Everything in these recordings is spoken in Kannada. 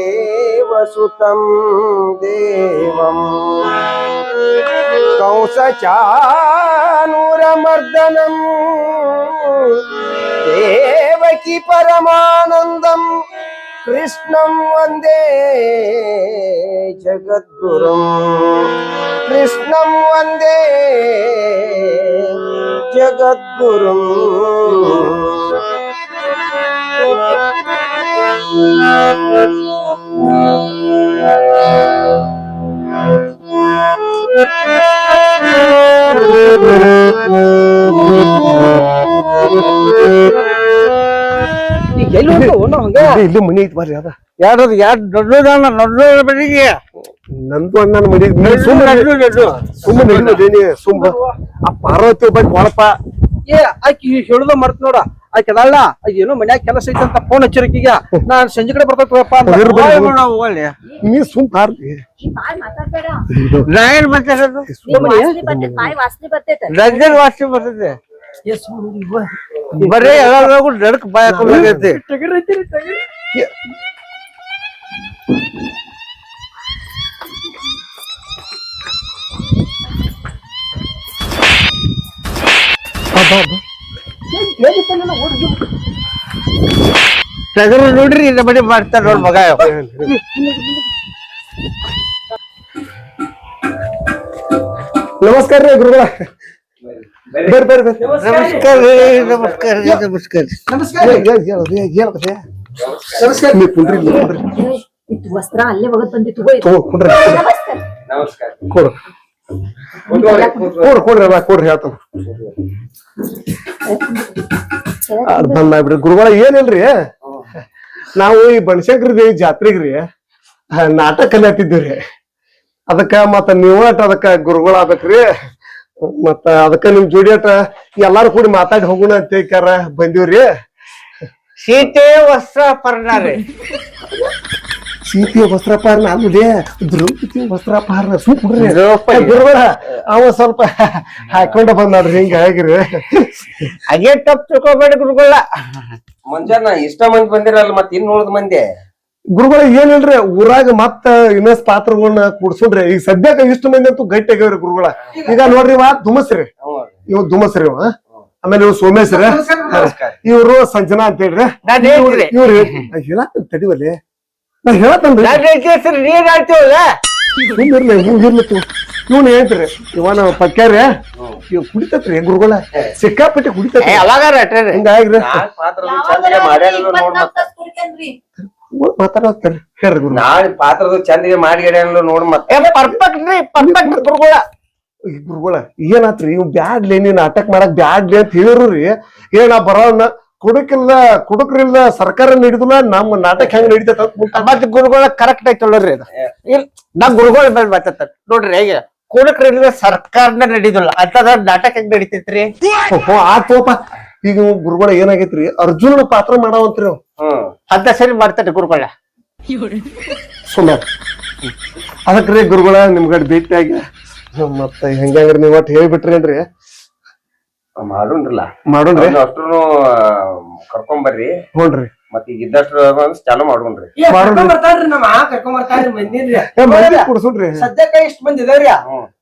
वसुदेवसुतं देवम् कंसचानूरमर्दनम् देवकी परमानन्दम् कृष्णं वन्दे जगद्गुरुम् कृष्णं वन्दे ಎಲ್ಲಿ ಹೋಗ್ತಾವ ಹಂಗ? ಇಲ್ಲಿ ಮನಿ ಐತಿ ಬರ್ರಿ ಅದ. ಯಾರು ಯಾರು ದೊಡ್ಡದಣ್ಣ ದೊಡ್ಡ ಬೆಳಿಗ್ಗೆ? ನಂದು ಅಣ್ಣನ ಮನಿ ಸುಮ್ಮನೆ ಸುಮ್ಮನೆ ಆ ಪಾರ್ವತಿ ಬಗ್ಗೆ ಕೊಳಪ. ಏ ಆಕಿ ಹೇಳುದ ಮರ್ತ್ ನೋಡ. ಆಕಿ ಅದಲ್ಲ. ಏನೋ ಮನ್ಯಾಗ ಕೆಲಸ ಐತೆ ಅಂತ ಫೋನ್ ಹಚ್ಚಿರಕೀಗ ನಾನ್ ಸಂಜೆ ಕಡೆ ಬರ್ತೈತಪ್ಪ ಅಂತ ಹೋಗಿರ್ ಬರ್ರಿ. ಹೋಗಲಿ ನೀ ಸುಮ್ ಪಾರ್ಲಿ ಬಾಳ್ ಮಾತಾಡ್ಬೇಡ. ನಾ ಏನ್ ಮಾತಾಡೋದು? ನಿಮ್ ವಾಸ್ನಿ ಬರ್ತೈತ್ ಬಾಯಿ ವಾಸ್ನಿ ಬರ್ತೈತ. ರಜಲ್ ವಾಸಿ ಬರ್ತದೆ ಬರೀ ಎಲ್ಲರಿಗೂ ನಡಕ್ ಬಾಯ್ ಹಾಕೋಬೇಕೈತಿ ನಗರು ನೋಡ್ರಿ ಇದ್ರ ಬಡಿ ಮಾಡ್ತಾರ ನೋಡ್ ಮಗ. ನಮಸ್ಕಾರ ರೀ ಗುರುಗಳ. ಬರ್ರಿ ಬರ್ರಿ ಬರ್ರಿ. ನಮಸ್ಕಾರ ರೀ ನಮಸ್ಕಾರ ನಮಸ್ಕಾರ ನಮಸ್ಕಾರ. ನಮಸ್ಕಾರ ವಸ್ತ್ರ ಅಲ್ಲೇ ಒಗದ್ ಬಂದಿತ್ತು ಕುಂಡ್ರಿ. ನಮಸ್ಕಾರ. ಕೊಡ್ರಿ ಕೊಡ್ರಿ ಹೇಳ್ತಾನ. ಮಾಡ್ಬಿಡ್ರಿ ಗುರುಗಳ, ಏನಿಲ್ರಿ? ನಾವು ಈ ಬನಶಂಕರ ದೇವಿ ಜಾತ್ರೆಗ್ರಿ ನಾಟಕ ಕಲಿಯತ್ತಿದ್ದೀವ್ರಿ ಅದಕ್ಕ ಮತ್ತ ನೀವು ಅಟ್ ಅದಕ್ಕ ಗುರುಗಳ ಆಗ್ಬೇಕ್ರಿ ಮತ್ತ ಅದಕ್ಕ ನಿಮ್ ಜೋಡಿ ಅಟ ಎಲ್ಲಾರು ಕೂಡಿ ಮಾತಾಡಿ ಹೋಗೋಣ ಅಂತ ಬಂದಿವ್ರಿ. ಸೀತೆ, ವಸ್ತ್ರ, ಪರ್ಣಾರೆ. ಸೀತೆಯ ವಸ್ತ್ರಪಾರನ ಅಲ್ಲದೆ ದ್ರೌಪದಿ ವಸ್ತ್ರಪಾರನ ದ್ರೌಪದಿ. ಗುರುಗಳ ಅವ ಸ್ವಲ್ಪ ಹಾಕೊಂಡ ಬಂದ್ ನೋಡ್ರಿ ಹಿಂಗ ಆಗಿರಿ. ಹಾಗೆ ತಪ್ಪು ತಿಳ್ಕೊಬೇಡಿ ಗುರುಗಳ. ಮುಂಜಾನ ಇಷ್ಟ ಮಂದಿ ಬಂದಿರಲ್ಲ ಮತ್ತೆ ಇನ್ ಉಳ್ದ ಮಂದಿ? ಗುರುಗಳ ಏನಿಲ್ರಿ ಊರಾಗ ಮತ್ತ ಇನ್ನಸ್ ಪಾತ್ರಗಳನ್ನ ಕುಡ್ಸುಣ್ರಿ ಈಗ ಸದ್ಯಕ್ಕೆ ಇಷ್ಟು ಮಂದಿ ಅಂತೂ ಗಟ್ಟಿ ಆಗ್ಯಾವ್ರಿ ಗುರುಗಳ. ಈಗ ನೋಡ್ರಿ ಇವ ಧುಮಸ್ರಿ. ಇವ್ ದುಮಸ್ರಿ ಇವ. ಆಮೇಲೆ ಇವ್ ಸೋಮೇಶ್ವರ. ಇವ್ರು ಸಂಜನಾ ಅಂತ ಹೇಳ್ರಿ ಇವ್ರಿ ತಡಿವಲ್ಲಿ. ನಾ ಹೇಳತ್ತನ್ರಿ ನಾನ್ ಹೇಳ್ತೀನಿ ನೀನ್ ಇವ್ನ ಹೇಳ್ತ್ರಿ ಇವನ ಪಕ್ಕ್ಯಾರ ಇವ್ ಕುಡಿತತ್ರಿ ಗುರುಗಳ? ಸಿಕ್ಕಾಪಟ್ಟೆ ಕುಡಿತತ್ರಿ. ಹಿಂಗಾಗ್ರಿ. ಚಂದಿಗೆ ಮಾಡ್ಯಾರ ನೋಡ್ ಮತ್ ಮಾತಾಡತ್ತಾರೆ. ಹೇಳ್ರಿ ಗುರು. ನಾಳೆ ಪಾತ್ರದ ಚಂದಿಗೆ ಮಾಡಿ ನೋಡ್ ಮತ್. ಪರ್ಫೆಕ್ಟ್ ರೀ ಪರ್ಫೆಕ್ಟ್ ಗುರುಗಳ. ಏನಾತ್ರಿ? ಇವ್ ಬ್ಯಾಡ್ಲಿ ನೀನ್ ಅಟ್ಯಾಕ್ ಮಾಡಕ್ ಬ್ಯಾಡ್ಲಿ ಅಂತ ಹೇಳಿರು ಏನ ಬರೋಣ. ಕುಡುಕಿಲ್ಲ ಕುಡುಕ್ರಿಲ್ಲ ಸರ್ಕಾರ ನೀಡಿದಿಲ್ಲ ನಮ್ಮ ನಾಟಕ ಹೆಂಗ್ ನಡೀತೈತ ಅಂತ ಮುಂದ್ ಮತ್ ಗುರುಗಳ ಕರೆಕ್ಟ್ ಆಯ್ತು ನೋಡ್ರಿ ಇದು. ಇಲ್ಲ ನಾ ಗುರುಗಳ ಮೇಲೆ ನೋಡ್ರಿ ಹೇಗೆ? ಕುಡುಕ್ರಿಲ್ಲ ಸರ್ಕಾರನ ನಡೀದಿಲ್ಲ. ಅಂತದ ನಾಟಕ ಹೆಂಗ್ ನಡೀತೈತ್ರಿ? ಹೋ ಆತೋಪ ಈಗ ಇವ್ ಗುರುಗಳ ಏನಾಗೈತ್ರಿ? ಅರ್ಜುನನ ಪಾತ್ರ ಮಾಡಾವಂತ್ರಿ ಅವ್. ಅಂತ ಸರಿ ಮಾಡ್ತಾರೆ ಗುರುಗಳ. ಸುಮ್ಮನೆ ಅದಕ್ರಿ ಗುರುಗಳ ನಿಮ್ಗಡ್ ಭೇಟಿಯಾಗಿ. ಮತ್ತೆ ಹೆಂಗ್ರಿ ನೀವ್ ಒಟ್ಟು ಹೇಳ್ಬಿಟ್ರೇನ್ರಿ ಮಾಡೋಣ್ರಲ್ಲ ಮಾಡೋಣ್ರಿ ಅಷ್ಟ್ರು ಕರ್ಕೊಂಬರ್ರಿ. ಹ್ಞೂನ್ರಿ ಮತ್ ಈಗ ಇದ್ದಷ್ಟು ಒಂದ್ ಚಾಲು ಮಾಡೋಣ್ರಿ ಮಾಡೋಣ್ರಿ. ಬರ್ತಾನ್ರಿ ನಮ್ಮ ಕರ್ಕೊಂಡ್ ಬರ್ತಾನ್ರಿ ಮಂದಿನ್ರಿ ಏ, ಮಂದಿ ಕುಡ್ಸುಣ್ರಿ ಸದ್ಯಕ್ಕ ಇಷ್ಟ ಮಂದಿ ಇದಾವ್ರಿ.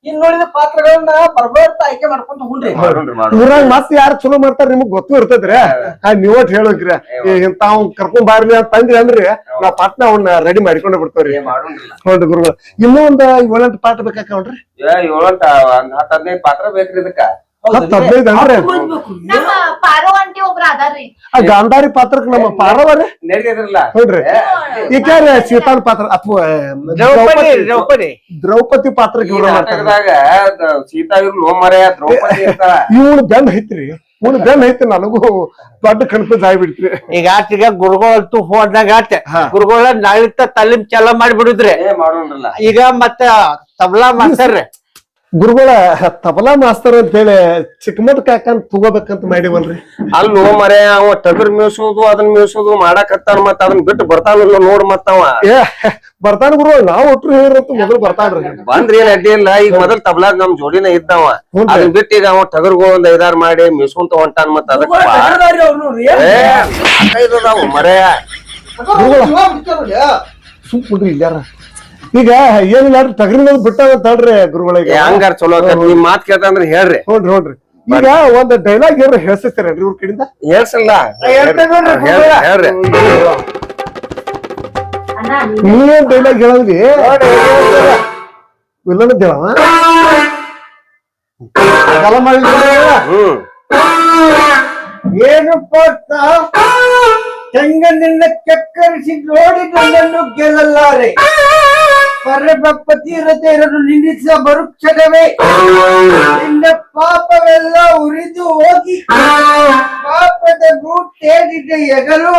ಇನ್ ನೋಡಿದ ಪಾತ್ರಗಳನ್ನ ಬರ್ಬರ್ತ ಆಯ್ಕೆ ಮಾಡ್ಕೊಂತ ಹೋಗ್ರಿ. ಊರಾಗ ಮತ್ ಯಾರು ಚಲೋ ಮಾಡ್ತಾರ ನಿಮಗ್ ಗೊತ್ತು ಇರ್ತದ್ರಿ ಆ ನೀವ್ ಒಟ್ ಹೇಳೋಕ್ರಿ. ತಾವ್ ಕರ್ಕೊಂಡ್ ಬಾರ್ಲಿ ಅಂತ ಅಂದ್ರಿ ಅಂದ್ರಿ ನಾ ಪಾಟ್ನ ಅವ್ನ ರೆಡಿ ಮಾಡ್ಕೊಂಡ್ ಬಿಡ್ತೇವ್ರಿ. ನೋಡ್ರಿ ಗುರುಗಳು. ಇನ್ನೂ ಒಂದ್ ಏಳೆಂಟು ಪಾಠ ಬೇಕಾಕವ್ರಿ ಏ ಏಳಂಟ ಒಂದ್ ಹತ್ತ್ ಹದಿನೈದು ಪಾತ್ರ ಬೇಕ್ರಿ ಇದಕ್ಕ. ಹತ್ತು ಹದಿನೈದು ಅಂದ್ರೆ ನಮ್ಮ ಪಾರೋ ಆಂಟಿ ಒಬ್ರ ಅದಾರ್ರಿ. ಆ ಗಾಂಧಾರಿ ಪಾತ್ರಕ್ ನಮ್ಮ ಪಾರವರೇ ನಡೀತಿದ್ರಲ್ಲ ನೋಡ್ರಿ ಈಗಾರ ಸೀತಾನ್ ಪಾತ್ರ ಅಥವಾ ದ್ರೌಪದಿ ದ್ರೌಪದಿ ದ್ರೌಪದಿ. ಪಾತ್ರಕ್ಕೆ ಇವ್ರ ಮಾಡ್ತಾರ. ನಾಟಕದಾಗ ದ- ಸೀತಾ ಇವ್ರು ಲೋ ಮರೆಯ ದ್ರೌಪದಿ ಇರ್ತಾಳ ಇವನು ಬೆನ್ ಐತ್ರಿ ಇವಳು ಬೆನ್ ಐತಿ ನನಗೂ ದೊಡ್ಡ ಕನ್ಫ್ಯೂಸ್ ಆಗ್ಬಿಡ್ತ್ರಿ ಈಗ ಈಗ ಗುರುಗಳಂತೂ ಹೋದಾಗ ಆತೆ ಹಾ. ಗುರುಗಳ ನಾಳಿತ್ತ ತಲಿಂ ಚಲ ಮಾಡ್ಬಿಡುದ್ರಿ. ಏ ಮಾಡೋಣ್ರಲ್ಲ ಈಗ ಮತ್ತ ತಬ್ಲಾ ಮಾಡ್ತಾರ್ರಿ. ಗುರುಗಳ ತಬಲಾ ಮಾಸ್ತರ್ ಅಂತ ಹೇಳಿ ಚಿಕ್ಕಮದ್ ಕಾಕನ್ ತಗೋಬೇಕಂತ ಮಾಡಿವಲ್ರಿ. ನೋ ಮರೆ ಅವ ಟಗರ್ ಮೇಯಿಸೋದು ಅದನ್ನ ಮೇಯಿಸೋದು ಮಾಡಾಕತ್ತಾನ ಮತ್ತ ಅದನ್ನ ಬಿಟ್ಟು ಬರ್ತಾನಲ್ಲ ನೋಡ್ ಮತ್ತ ಅವ. ಏ ಬರ್ತಾನ ಗುರು ನಾವು ಒಟ್ರು ಹೇಳಿರಂತ ಮೊದಲು ಬರ್ತಾನ್ರಿ ಬಂದ್ರಿ ಏನ್ ಅಡ್ಡಿ ಇಲ್ಲ ಈಗ ಮೊದಲ್ ತಬ್ಲಾಗ್ ನಮ್ ಜೋಡಿನ ಇದ್ದಾವ. ಅದನ್ನ ಬಿಟ್ಟು ಈಗ ಅವ ಟಗರ್ಗಳು ಒಂದ್ ಐದಾರು ಮಾಡಿ ಮೇಯಿಸ್ಕೊಂತ ಹೊಂಟಾನ ಮತ್ತ ಅದಕ್ಕ ಏ? ಸಾಕೈತದಾವು ಮರೆ ಸುಮ್ ಕುಡ್ರಿ ಇಲ್ಲಾರ ಈಗ ಏನಿಲ್ಲ ಟಗರಿನ ಬಿಟ್ಟಾವ ತಡ್ರಿ ಗುರುಗಳಿಗೆ ಹಂಗಾರ ಚಲೋ ನಿಮ್ ಮಾತ್ ಅಂದ್ರೆ ಹೇಳ್ರಿ. ನೋಡ್ರಿ ನೋಡ್ರಿ ಈಗ ಒಂದ್ ಡೈಲಾಗ್ ಏನ್ರ ಹೇಳ್ಸಿರ್ತೀರೇನ್ರಿ ಇವ್ರ ಕಡೆಯಿಂದ? ಹೇಳ್ಸಲ್ಲ. ಹೇಳ್ರಿ ನೀವೇನ್ ಡೈಲಾಗ್ ಹೇಳದ್ರಿ? ವಿಲ್ಲನ್ ಹೇಳವ ಕಾಲ ಮಾಡಿ ಏನು ಕೊಟ್ಟ ನಿನ್ನ ಕೆಕ್ಕರಿಸಿ ನೋಡಿ ನನ್ನನ್ನು ಗೆಲ್ಲಲಾರೆ? ಪರಬಪ್ಪ ತೀರತೆ ಇರಲು ನಿಲ್ಲಿಸ ಬರುಕ್ಷಣವೇ ನಿನ್ನ ಪಾಪವೆಲ್ಲ ಉರಿದು ಹೋಗಿ ಪಾಪದ ಗೂಟೇರಿದ ಎಗಲು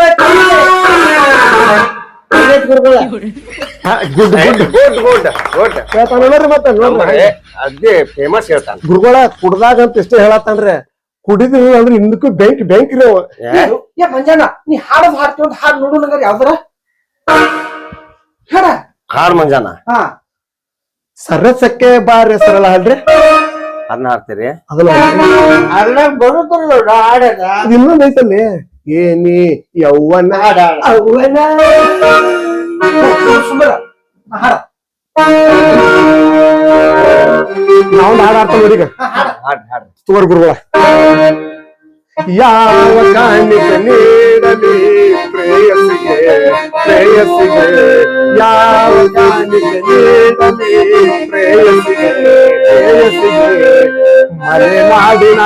ಅದೇ ಫೇಮಸ್ ಹೇಳ್ತಾನ. ಗುರುಗಳ ಕುಡ್ದಾಗ ಅಂತ ಇಷ್ಟೇ ಹೇಳತ್ತನ್ರಿ ಕುಡಿದ್ರು ಅಂದ್ರೆ ಹಿಂದಕ್ಕೂ ಬೆಂಕ್ ಬೆಂಕ್ ರೀ ಅವ ಏ ಮಂಜಾನ ನೀ ಹಾಡದ್ ಹಾಡ್ತಿ ಹಾಡು ನೋಡು ನಂಗಾರ ಯಾವ್ದಾರ. ಹಾಡ ಹಾಡ್ ಮಂಜಾನ? ಹಾ. ಸರಸಕ್ಕೆ ಬಾರಿ ಸರಳ ಹಾಡ್ರಿ ಅದನ್ನ ಹಾಡ್ತೀರಿ ಅದನ್ನ ಇನ್ನೊಂದ್ ಐತಲ್ಲಿ ಏನಿ ಯೌವನ. ಅವ್ವನ ಸುಂದರ ಹಾಡ. ನಾವು ಹಾಡ್ ಆಡ್ತಾ ನೋಡಿ ಈಗ. ಹಾಡ್ ಹಾಡ್. ತೋರ್ ಗುರುಗಳ ಯಾವ ಕಾಣಿಕ ನೀಡಲಿ ಪ್ರೇಯಸಿಗೆ ಪ್ರೇಯಸಿಗೆ ಯಾವ ಕಾಣಿಕ ನೀಡಲಿ ಪ್ರೇಯಸಿಗೆ ಪ್ರೇಯಸಿಗೆ ಮಲೆನಾಡಿನ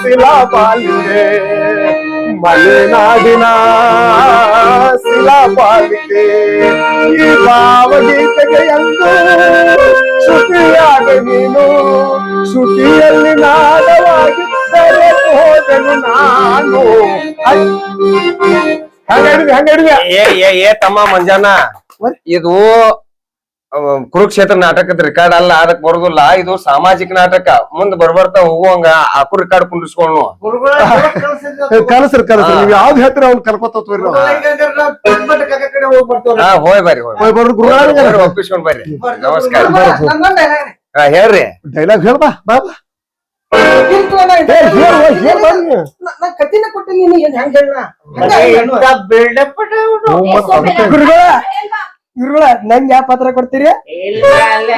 ಶಿಲಾಪಾಲಿಗೆ ಮಲೆನಾಡಿನ ಶಿಲಾಪಾಲಿಗೆ ಈ ಭಾವಗೀತೆಗೆ ಎಂದು ಶ್ರುತಿಯಾಗ ನೀನು ಶ್ರುತಿಯಲ್ಲಿ ನಾದವಾಗಿ ಹೋದನು ನಾನು. ಏ ಏ ಏ ತಮ್ಮ ಮಂಜಾನ. ಇದು ಕುರುಕ್ಷೇತ್ರ ನಾಟಕದ ರೆಕಾರ್ಡ್ ಅಲ್ಲ ಅದಕ್ ಬರುದಿಲ್ಲ. ಇದು ಸಾಮಾಜಿಕ ನಾಟಕ. ಮುಂದ್ ಬರ್ಬರ್ತಾ ಹೋಗುವಂಗ ಆಕು ರೆಕಾರ್ಡ್ ಕುಂಡಿಸ್ಕೊಂಡು ಕಲಸ್ರಿ ಕಲಸ್ರಿ ನೀವ್ ಯಾವ್ದು ಹೇಳ್ತೀರ ಅವ್ನ ಹಾ ಹೋಯ್ ಬರ್ರಿ ಹೋಯ್ ಬರ್ರಿ. ಗುರುಗಳ. ಒಪ್ಪಿಸ್ಕೊಂಡ್ ಬರ್ರಿ. ನಮಸ್ಕಾರ. ಹೇಳ್ರಿ. ಡೈಲಾಗ್ ಹೇಳ್ಬಾ ಬಾ. ಗುರುಗಳ ನಂಗ್ ಯಾವ ಪಾತ್ರ ಕೊಡ್ತೀರಿ?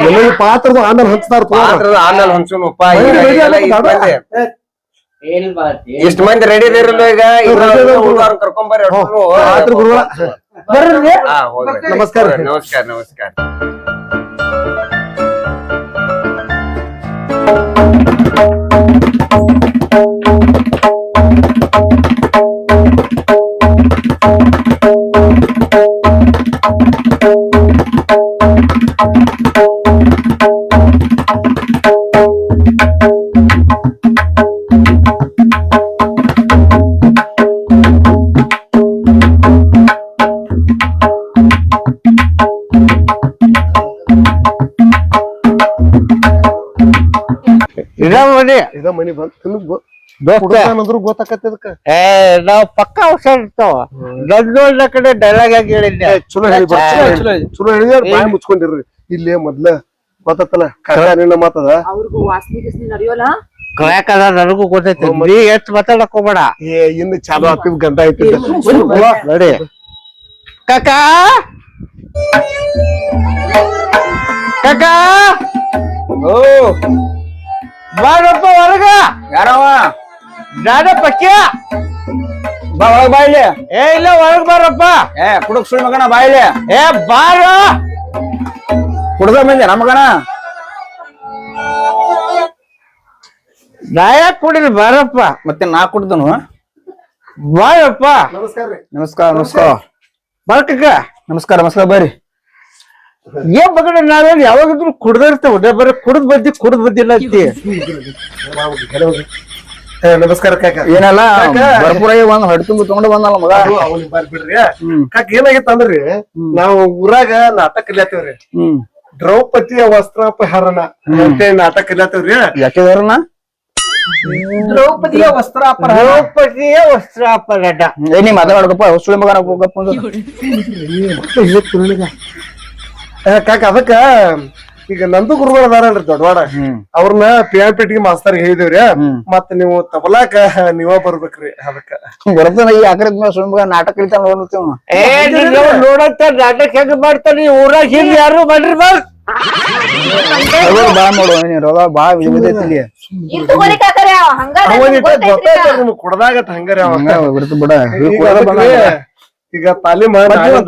ಎಲ್ಲರಿಗೂ ಪಾತ್ರದ ಆಮೇಲೆ ಹಂಚ್ತಾರ ಪಾತ್ರದ ಆಮೇಲೆ ಹಂಚುನಪ್ಪ ಇಷ್ಟ. ಮಂದಿ ರೆಡಿ ಇದಿರಲ್ಲ ಈಗ. ಕರ್ಕೊಂಡ್ ಬರ್ರಿ. ಪಾತ್ರ ಗುರುಗಳ. ಬರ್ರಿ. ನಮಸ್ಕಾರ. ನಮಸ್ಕಾರ ನಮಸ್ಕಾರ. thank you ಇದ ಮನೆ. ಇದ ಮನಿ ಬಂತು ದೋಸ್ತ. ಅಂದ್ರು ಗೊತ್ತಾಕತ್ತೆ ಇದಕ್ಕ. ಏ ನಾವ್ ಪಕ್ಕ ಇರ್ತಾವ. ದೊಡ್ಡ ದೊಡ್ಡ ಕಡೆ ಡೈಲಾಗ್ ಆಗಿ ಹೇಳಿದ್ದೆ ಚಲೋ ಹೇಳಿ. ಚಲೋ, ಚಲೋ. ಹೇಳಿ. ಚಲೋ ಹೇಳಿದ್ರೆ ಬಾಯಿ ಮುಚ್ಕೊಂಡಿರ್ರಿ. ಇಲ್ಲೇ ಮೊದ್ಲ ಗೊತ್ತತ್ತಲ್ಲ? ಕಷ್ಟ ನಿನ್ನ ಮಾತದ? ಅವ್ರಿಗೂ ವಾಸನೆ ಗಿಸ್ನಿ ನಡೆಯೋಲ್ಲ? ಕಳ್ಯಾಕದ ನನಗೂ ಗೊತ್ತೈತಿ. ನೀ ಎಷ್ಟ್ ಮಾತಾಡಕ್ ಹೋಗ್ಬೇಡ. ಏ ಇನ್ನು ಚಾಲು ಆಗ್ತಿದ್ ಗಂಟ ಐತಿ ನೋಡಿ. ಕಾಕ! ಕಾಕ ಓ ಬಾರಪ್ಪ ಹೊರಗ. ಯಾರವ ನಾನ ಪಕ್ಯ ಬಾ ಒಳಗ್ ಬಾಯಿಲಿ ಏ ಇಲ್ಲ ಒಳಗ್ ಬಾರಪ್ಪ. ಏ ಕುಡಕ್ ಸುಳ್ ಮಗನ ಬಾಯ್ಲೆ ಏ ಬಾರ. ಕುಡ್ದ ಮಂದಿ ನಮಗನ ನಾ ಯಾಕೆ ಕುಡಿಲಿ ಬಾರಪ್ಪ? ಮತ್ತೆ ನಾ ಕುಡ್ದನು? ಬಾರಪ್ಪ. ನಮಸ್ಕಾರ ನಮಸ್ಕಾರ ನಮಸ್ಕಾರ. ಬರ್ಕಕ್ಕ. ನಮಸ್ಕಾರ ನಮಸ್ಕಾರ ಬರ್ರಿ. ಏನ್ ಬಗ್ಗೆ ನಾವೇನ್ ಯಾವಾಗಿದ್ರು ಕುಡ್ದಿರ್ತೇವ ಬರೀ ಕುಡ್ದ್ ಬದ್ದಿ ಕುಡ್ದ್ ಬದ್ದಿಲ್ಲ ಅಂತಿ ನಮಸ್ಕಾರ ಕಾಕ ಏನಲ್ಲ. ಬರ್ಪುರ ಒಂದ್ ಹೊಡೆ ತುಂಬ ತಗೊಂಡು ಬಂದಲ್ಲ ಮಗ ಬಿಡ್ರಿ ಕಾಕ ಏನಾಗಿತ್ತ ಅಂದ್ರಿ ನಾವು ಊರಾಗ ನಾಟಕ ಕಲಿಯತ್ತೇವ್ರಿ ದ್ರೌಪದಿಯ ವಸ್ತ್ರಾಪಹರಣ ಅಂತೇಳಿ ನಾಟಕ ಕಲಿಯತ್ತೇವ್ರಿ ಯಾಕಿದಾರನ ದ್ರೌಪದಿಯ ವಸ್ತ್ರಾಪಹರಣ ದ್ರೌಪದಿಯ ವಸ್ತ್ರಾಪಹರಣ ಏ ನೀ ಮಾತಾಡಕಪ್ಪ ಸುಳಿ ಮಗನ ಹೋಗಪ್ಪ. ಕಾಕ ಅದಕ್ಕ ಈಗ ನಂದು ಗುರುಗಳು ಅದಾರಲ್ರಿ ದೊಡ್ಡವಾಡ ಅವ್ರನ್ನ ಪಿಯಾಪೇಟಿಗೆ ಮಾಸ್ತರ್ ಹೇಳಿದೇವ್ರಿ. ಮತ್ ನೀವು ತಬಲಾಕ ನೀವ ಬರ್ಬೇಕ್ರಿ ಅದಕ್ಕ. ಬರ್ತಾನ ಈ ಆಕಡೆ ಸುಳಿ ಮಗ ನಾಟಕ ಕಲಿತಾನ ನೋಡ್ತೀವಿ ನೋಡಂತ ನಾಟಕ ಹೆಂಗ್ ಮಾಡ್ತಾನೆ ಊರಾಗ ಹಿಂಗ್ ಯಾರು ಮಾಡ್ರಿ ಬಾ ಬಾ ನೋಡು ನೀನ್ ಬಾ ಬಿದ್ದೈತಿ ಇಲ್ ಹಂಗಾರ ಬಿಡ್ತು ಬಿಡ. ಈಗ ಅದಕ್ಕೆ ಈಗ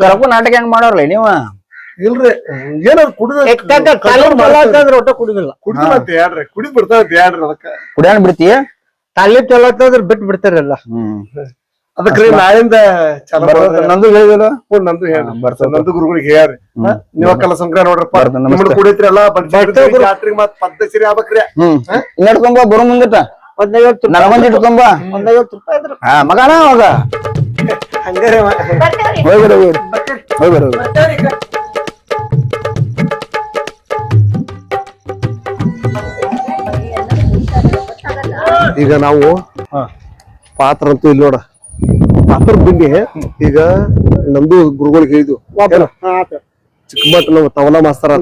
ಗರ್ಭ ನಾಟಕ ಹೆಂಗ್ ಮಾಡೋರ್ಲಿ ನೀವ? ಇಲ್ರಿ ಏನಾದ್ರು ಕುಡಿದ ಒಟ್ಟ ಕುಡಿದಿಲ್ಲ ಕುಡಿದ ಅಂತ ಹೇಳ್ರಿ ಕುಡಿ ಬಿಡ್ತಾವ ಹೇಳ್ರಿ ಅದಕ್ಕ ಕುಡಿಯಾಣ ಬಿಡ್ತಿ ತಾಲಿ ಚಲೋತ್ತಂದ್ರ ಬಿಟ್ಟು ಬಿಡ್ತಾರಲ್ಲ ಹ್ಮ್ ಅದಕ್ರಿ ನಾಳಿಂದ ಚಾಲು ಬರ್ತದ ನಂದು ಹೇಳಿದಿಲ್ಲ ಮಾಡ್ತಾರೆ. ನಂದು ಹೇಳ್ರಿ ಬರ್ತದ. ನಂದು ಗುರುಗಳಿಗೆ ಹೇಳ್ರಿ ಹ? ನೀವ ಕಲ ಸಂಕ್ರ ನೋಡ್ರಪ್ಪ ಬರ್ತದ, ನಮಸ್ತೆ. ನಿಮ್ಮನ್ನ ಕುಡಿತ್ರಿ ಎಲ್ಲ ಜಾತ್ರೆಗೆ ಮತ್ ಪದ್ಧತಿ ಆಗ್ಬೇಕ್ರಿ ಹ್ಮ್ ಇನ್ನಡ್ಕೊಂಬ ಬರೋ ಮುಂದಿಟ್ಟ ಒಂದೈವತ್ತು ನನಗೊಂದ್ ಇಟ್ಕೊಂಬ ಒಂದೈವತ್ತು ರೂಪಾಯಿ ಇದ್ರ ಹಾ ಮಗನ ಅವಾಗ ಹಂಗಾರೆ ಅವ. ಹೋಗಿ ಬರ್ರಿ ಹೋಗಿ ಬರ್ರಿ. ಈಗ ನಾವು ಪಾತ್ರ ಅಂತೂ ಇಲ್ಲಿ ನೋಡ. ಪಾತ್ರ ಬಗ್ಗೆ ಈಗ ನಮ್ದು ಗುರುಗಳಿಗೆ ಹೇಳಿದ್ವು ಚಿಕ್ಕಮಟ್ಟ ನಮ್ಮ ತವಲ ಮಾಸ್ತರ.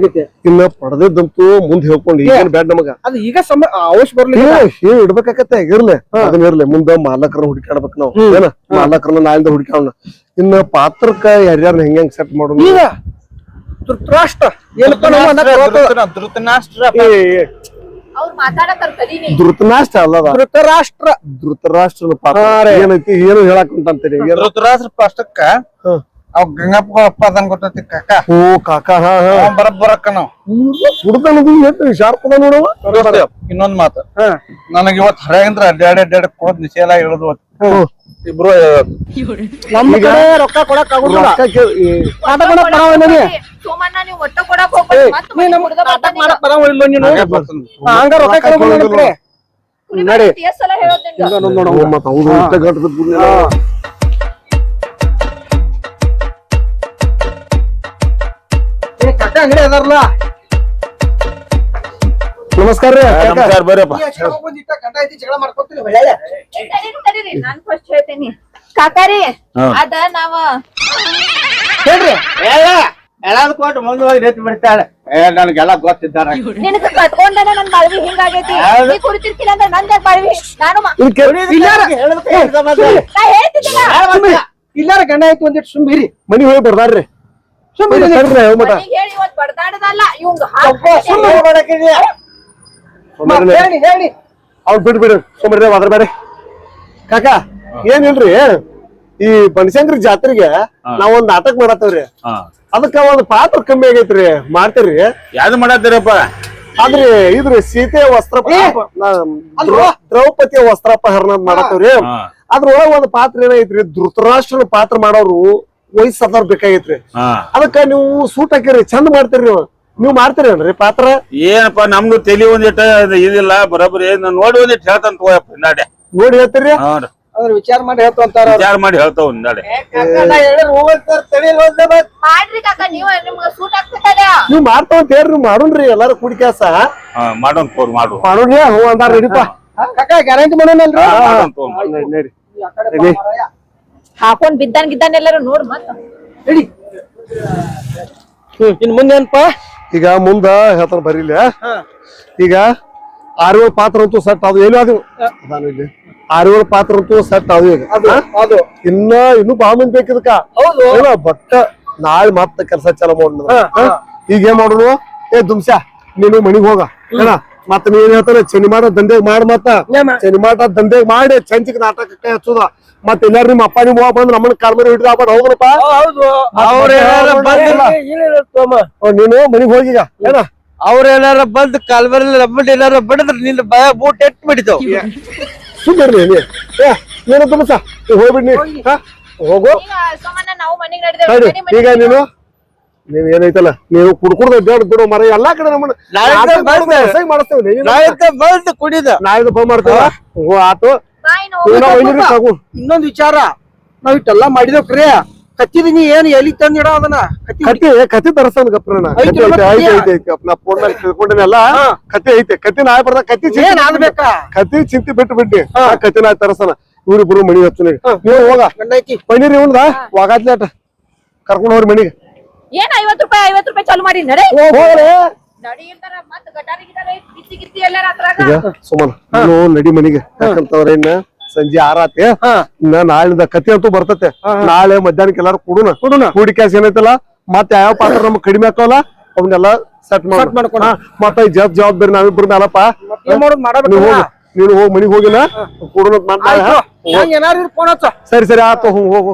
ಇನ್ನ ಪಡೆದಿದ್ದಂತೂ ಮುಂದ್ ಹೇಳ್ಕೊಂಡು ಏನ್ ಬ್ಯಾಡ್ ನಮಗ. ಅದು ಈಗ ಸಮ ಅವಶ್ಯ ಬರ್ಲಿಲ್ಲ. ಏನ್ ಇಡ್ಬೇಕಾಕತ್ತೆ ಇರ್ಲಿ. ಅದನ್ನ ಇರ್ಲಿ. ಮುಂದ ಮಾಲಕರ ಹುಡುಕಾಡ್ಬೇಕು ನಾವು. ಏನ? ಮಾಲಕರನ್ನ ನಾಳಿಂದ ಹುಡುಕಾಡೋಣ ಇನ್ನ ಪಾತ್ರಕ್ಕ ಯಾರ್ಯಾರನ್ನ ಹೆಂಗ್ ಹೆಂಗ್ ಸೆಟ್ ಮಾಡೋಣ? ಈಗ ಧೃತರಾಷ್ಟ್ರ. ಏನಪ್ಪ ನಮ್ಮ ಅಣ್ಣ ಕೊಡೋದು? ಏ, ಏ, ಅವ್ರು ಮಾತಾಡತಾರ ಕಲೀನಿ ಧೃತರಾಷ್ಟ್ರ ಅಲ್ಲದ? ಧೃತರಾಷ್ಟ್ರ. ಧೃತರಾಷ್ಟ್ರನ ಪಾತ್ರ ಏನೈತಿ ಏನು ಹೇಳಕ್ ಉಂಟಂತೀರಿ ಧೃತರಾಷ್ಟ್ರ ಪಷ್ಟಕ್ಕ ಹ್ಮ್. ಅವ್ ಗಂಗಪ್ಪ ಅಪ್ಪ ಅದನ್ ಗೊತ್ತೈತಿ ಕಾಕ. ಓ ಕಾಕ ಹಾ ಹಾ. ಬರಬ್ಬರಕ್ಕ ನಾವು. ಹುಡುಗನದು ಎಷ್ಟು ಶಾರ್ಪ್ ಅದ ನೋಡವ ಇನ್ನೊಂದ್ ಮಾತು. ನನಗೆ ಇವತ್ತು ಹರ್ಯಾಂದ್ರ ಅಡ್ಡಾಡಿ ಅಡ್ಡಾಡಿ ಕೊಡೋದ್ ನಿಷೇಧ ಹೇಳುದು ಹ್ಮ್. ಇಬ್ರು ನಮ್ಮ ಕಡೆ ರೊಕ್ಕ ಕೊಡಕ್ ಆಗುದಿಲ್ಲ. ನಿನಗೆ ಸೋಮಣ್ಣ ನೀವು ಒಟ್ಟ ಕೊಡಕ್ ಹೋಗ್ಬೇಡಿ ಮತ್ತೆ ನೀ ನಮ್ ಹುಡ್ಗ ನಾಟಕ ಮಾಡಕ್ ಬರವ ನೀನು? ಹಂಗ ರೊಕ್ಕ ಕೊಡೋದು ನನ್ನ ಕಡೆ. ನಡಿ. ಎಷ್ಟ್ ಸಲ ಹೇಳೋದ್ ನಿಂಗ? ಹ್ಮ್, ಮತ್ತೆ ಹೌದು ಇಷ್ಟ ಗಂಟದ ಗುದ್ಲಿ ಅಲ್ಲ. ಏ, ಕಾಕ ಅಂಗಡಿ ಅದಾರಲ್ಲ ನಮಸ್ಕಾರ ರೀ. ನಮಸ್ಕಾರ ಬರ್ರಿಪ್ಪ ನಾನ್ ಫಸ್ಟ್ ಹೇಳ್ತೇನಿ. ಕಾಕಾರಿ ಅದ ನಾವ ಹೇಳ್ರಿ. ಎಲ್ಲಾದ್ ಕೊಟ್ಟು ಮುಂದೆ ಹೋಗಿ ನಿಂತು ಬಿಡ್ತಾಳೆ. ಏ ನನಗೆಲ್ಲ ಗೊತ್ತಿದ್ದಾರ ನಿನಗ ಕಟ್ಕೊಂಡನ ನನ್ ಬಾಳ್ವಿ ಹಿಂಗಾಗೈತಿ ನೀ ಕುಡಿತಿರ್ಕಿಲ್ಲ ಅಂದ್ರೆ ನಂದೇ ಬಾಳ್ವಿ ನಾನು ಇಲ್ಲಾರ ಗಂಡ ಆಯ್ತು ಒಂದಿಟ್ಟು ಸುಮ್ಮಿರಿ ಮನಿ ಹೋಗಿ ಬರ್ದಾರ್ರಿ. ಸುಮ್ಮಿರಿ ತಡ್ರಿ, ಹೇಳಿ ಇವತ್ ಬಡ್ದಾಡದಲ್ಲ ಇವಂಗ ಹೇಳಿ ಹೇಳಿ. ಅವ್ನ್ ಬಿಡ್ ಬಿಡು. ಸುಮ್ರಿ ಅದ್ರ ಬೇರೆ ಕಾಕ ಏನಿಲ್ರಿ? ಈ ಬನಶಂಕರಿ ಜಾತ್ರೆಗೆ ನಾವೊಂದ್ ಒಂದ್ ನಾಟಕ ಮಾಡತ್ತವ್ರಿ. ಅದಕ್ಕ ಒಂದ್ ಪಾತ್ರ ಕಮ್ಮಿ ಆಗೈತ್ರಿ. ಮಾಡ್ತೀರಿ? ಯಾವ್ದು ಮಾಡತ್ತೀರಪ್ಪ? ಆದ್ರೆ ಇದ್ರಿ ಸೀತೆ ವಸ್ತ್ರ ದ್ರೌಪದಿಯ ವಸ್ತ್ರಾಪಹರಣ ಅಂತ ಮಾಡತ್ತವ್ರಿ. ಅದ್ರೊಳಗ ಒಂದ್ ಪಾತ್ರ ಏನೈತ್ರಿ? ಧೃತರಾಷ್ಟ್ರನ ಪಾತ್ರ ಮಾಡೋರು ವಯಸ್ಸಾದವ್ರು ಬೇಕಾಗೈತ್ರಿ. ಅದಕ್ಕ ನೀವು ಸೂಟ್ ಹಾಕಿರಿ ಚಂದ ಮಾಡ್ತೀರಿ ನೀವು. ನೀವು ಮಾಡ್ತೀರೇನ್ರಿ ಪಾತ್ರ? ಏನಪ್ಪ ನಮ್ದು ತಲಿ ಒಂದಿಟ್ಟ ಇದು ಇದಿಲ್ಲ ಬರೋಬ್ಬರಿ. ಏನ್ ನೋಡಿ ಒಂದಿಟ್ಟು ಹೇಳ್ತಾನ ತಗೋಯಪ್ಪ ನಾಡೆ ನೋಡಿ ಹೇಳ್ತೀರಿ? ಅದ್ರ ವಿಚಾರ ಮಾಡಿ ಹೇಳ್ತಾರ ಅಂತಾರ ವಿಚಾರ ಮಾಡಿ ಹೇಳ್ತಾವ ನಾಡೆ ಮಾಡ್ರಿ ಕಾಕ ನೀವ ನಿಮ್ಗ ಸೂಟ್ ಆಗ್ತದಲ್ಲ ನೀವ್ ಮಾಡ್ತಾವ ಅಂತ ಹೇಳ್ರಿ ಮಾಡೋಣ್ರಿ ಎಲ್ಲಾರು ಕೂಡಿ ಕೆಲಸ. ಹಾ ಮಾಡೋನ್ ತೋರ್ ಮಾಡು. ಮಾಡೋಣ್ರಿ ಹ್ಞೂ ಅಂದಾರ ರೆಡಿಪಾ ಕಾಕ ಗ್ಯಾರಂಟಿ ಮಾಡೋಣಲ್ರಿ ಮಾಡೋನ್ ತೋರ್ ಮಾಡು. ನಡಿ ಹಾಕೊಂಡ್ ಬಿದ್ದಾನ್ ಗಿದ್ದಾನೆಲ್ಲಾರು ನೋಡ್ ಮತ್ತ. ಇನ್ ಮುಂದೆ ಏನಪ್ಪ ಈಗ ಮುಂದ ಹೇಳ್ತಾರ ಬರೀಲಿ ಈಗ ಆರೇಳು ಪಾತ್ರ ಅಂತೂ ಸೆಟ್ ಅದು ಏನು ಅದು ಇಲ್ಲಿ. ಆರೇಳು ಪಾತ್ರ ಅಂತೂ ಸೆಟ್ ಅದು ಈಗ? ಅದು. ಇನ್ನ ಇನ್ನು ಬಾಮನ್ ಮಂದಿ ಬೇಕಿದಕ್ಕ ಏನ ಬಟ್ಟ ನಾಳೆ ಮತ್ತೆ ಕೆಲಸ ಚಲ ಮಾಡೋಣ ಈಗ ಏನ್ ಮಾಡೋದು? ಏ ದುಮ್ಸ ನೀನು ಮನಿಗ್ ಹೋಗ. ಏನ ಮತ್ತ ನೀನ್ ಹೇಳ್ತಾನೆ ಚನಿ ಮಾಡೋ ದಂಧೆಗ್ ಮಾಡ ಮತ್ತ. ನೇಮ. ಚನಿ ಮಾಡೋ ದಂಧೆಗ್ ಮಾಡಿ ಚಂಚಿಗೆ ನಾಟಕಕ್ಕೆ ಹಚ್ಚುದ. ಮತ್ತ ಎಲ್ಲಾರು ನಿಮ್ಮ ಅಪ್ಪ ನಿಮ್ಮ ಬಂದ್ ನಮ್ಮನ್ನ ಕಾಲ್ಮರಿ ಹಿಡಿದ ಆಗ್ಬಾರ್ದು. ಹೋಗ್ರಪ್ಪ ಅವ್ರ್ ಏನಾರ ನೀನು ಮನಿಗ್ ಹೋಗಿಗ ಏನ? ಅವ್ರೇನಾರ ಬಂದ್ ಕಾಲ್ಬರಲ್ಲಿ ರಬ್ಬಡ್ ಏನಾರ ಬಡದ್ರ ನಿನ್ನ ಭಯ ಬೂಟ್ ಎಟ್ ಬಿಡಿತಾವ್. ಸುಮ್ಮನೆ ನೀ ಏ ನೀನು ದುಮ್ಸ ಹೋಗ್ಬಿಡ್ನಿ ಹಾ? ಹೋಗು. ಈಗ ನೀನು? ನೀವ್ ಏನೈತಲ್ಲ? ನೀವು ಕುಡ್ಕುಡ್ದ ಬೇಡ ಬಿಡು ಮರ ಎಲ್ಲಾ ಕಡೆ ನಮ್ಮನ್ನ ನಾಳೆ ಮಾಡಿಸ್ತೇವೆ. ನೀನು. ಬಂದ್ ಕುಡಿದ. ನಾಳೆ ಫೋನ್ ಮಾಡ್ತೇವ. ಓ ಆತು. ಇನ್ನೊಂದ್ ವಿಚಾರ. ನಾವ್ ಇಟ್ಟೆಲ್ಲಾ ಮಾಡಿದೇವ್ ಕ್ರಿಯ. ಕತ್ತಿದ ನೀ ಏನ್ ಎಲಿ ತಂದಿಡ ಅದನ್ನ? ಕತ್ತಿ ಕತ್ತಿ ಕತ್ತಿ ತರಸ್ತಾನ ಗಪ್ರಣ ಐತಿ ಕತ್ತಿ ಐತೆ ಮತ್ತೆ ಐತೆ ಯಾ? ಐತೆ ಐತೆ ನಾ ಫೋನ್ನಲ್ಲಿ ತಿಳ್ಕೊಂಡೇನಲ್ಲ ಕತ್ತಿ ಐತೆ ಕತ್ತಿ ನಾಳೆ ಬರ್ದ ಕತ್ತಿ ಚಿಂತೆ ಏನ್ ಆಗ್ಬೇಕಾ? ಕತ್ತಿ ಚಿಂತೆ ಬಿಟ್ಟು ಬಿಟ್ಟಿ ಆ ಕತ್ತಿ ನಾ ತರಸನ ಇವ್ರಿಬ್ರು ಮಣಿ ಹಚ್ಚನ. ನೀವು ಹೋಗ. ಪನೀರ್ ಇವನ್ದ? ವಾಗಾತ್ಲೇಟ ಕರ್ಕೊಂಡ್ ಹೋಗ್ರಿ ಮಣಿಗೆ ಏನ್ ಐವತ್ ರೂಪಾಯಿ ಐವತ್ ರೂಪಾಯಿ ಚಾಲು ಮಾಡಿ ನಡೆ ನಡಿ ಮನಿಗೆ. ಯಾಕಂತಂದ್ರೆ ಇನ್ನ ಸಂಜೆ ಆರಾತಿ ಇನ್ನ ನಾಳಿಂದ ಕತೆ ಅಂತೂ ಬರ್ತತೆ. ನಾಳೆ ಮಧ್ಯಾಹ್ನಕ್ಕೆ ಎಲ್ಲಾರು ಕೊಡೋಣ ಕೊಡೋಣ ಕೂಡಿ ಕ್ಯಾಸ್ ಏನೈತಲ್ಲ ಮತ್ತೆ ಯಾವ ಪಾತ್ರ ನಮ್ಗೆ ಕಡಿಮೆ ಹಾಕೋಲ್ಲ ಅವನ್ನೆಲ್ಲ ಸೆಟ್. ಮಾಡ್ಕೊಂಡು ಮತ್ತೆ ಜವಾಬ್ ಜವಾಬ್ದಾರಿ ನಾವಿಬ್ರು ಮೇಲಪ್ಪ ನೀನು ಹೋಗಿ ಮನಿಗ್ ಹೋಗಿಲ್ಲ. ಕೊಡೋಣ ಸರಿ ಸರಿ ಆತು ಹೋಗು ಹೋಗು.